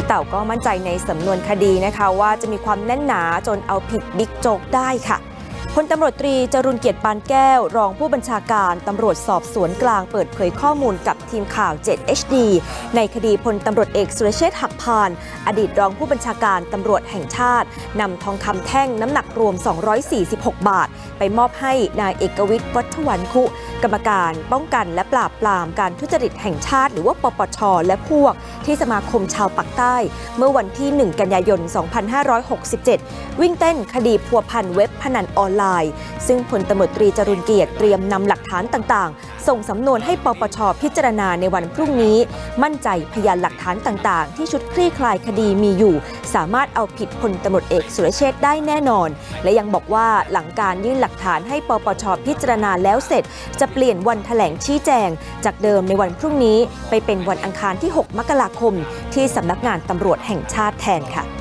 บิ๊กเต่าก็มั่นใจในสำนวนคดีนะคะ ว่าจะมีความแน่นหนาจนเอาผิดบิ๊กโจ๊กได้ค่ะ พลตำรวจตรีจรุนเกียรติปานแก้ว รองผู้บัญชาการตำรวจสอบสวนกลางเปิดเผยข้อมูลกับทีมข่าว 7 HD ในคดีพลตำรวจเอกสุรเชษฐ์หักพาน อดีตรองผู้บัญชาการตำรวจแห่งชาตินำทองคำแท่งน้ำหนักรวม 246 บาท ไปมอบให้นายเอกวิทย์วัฒวันคุ กรรมการป้องกันและปราบปรามการทุจริตแห่งชาติ หรือว่าปปชและพวก ที่สมาคมชาวปักใต้ เมื่อวันที่ 1 กันยายน 2567 วิ่งเต้นคดีพัวพันเว็บพนันออนไลน์ซึ่งพลตำรวจตรีจรุนเกียรติเตรียมนำหลักฐานต่างๆ ส่งสำนวนให้ปปชพิจารณาในวันพรุ่งนี้ มั่นใจพยานหลักฐานต่างๆ ที่ชุดคลี่คลายคดีมีอยู่ สามารถเอาผิดพลตำรวจเอกสุรเชษได้แน่นอน และยังบอกว่าหลังการยื่นหลักฐานให้ปปชพิจารณาแล้วเสร็จ จะเปลี่ยนวันแถลงชี้แจง จากเดิมในวันพรุ่งนี้ ไปเป็นวันอังคารที่ 6 มกราคม ที่สำนักงานตำรวจแห่งชาติแทนค่ะ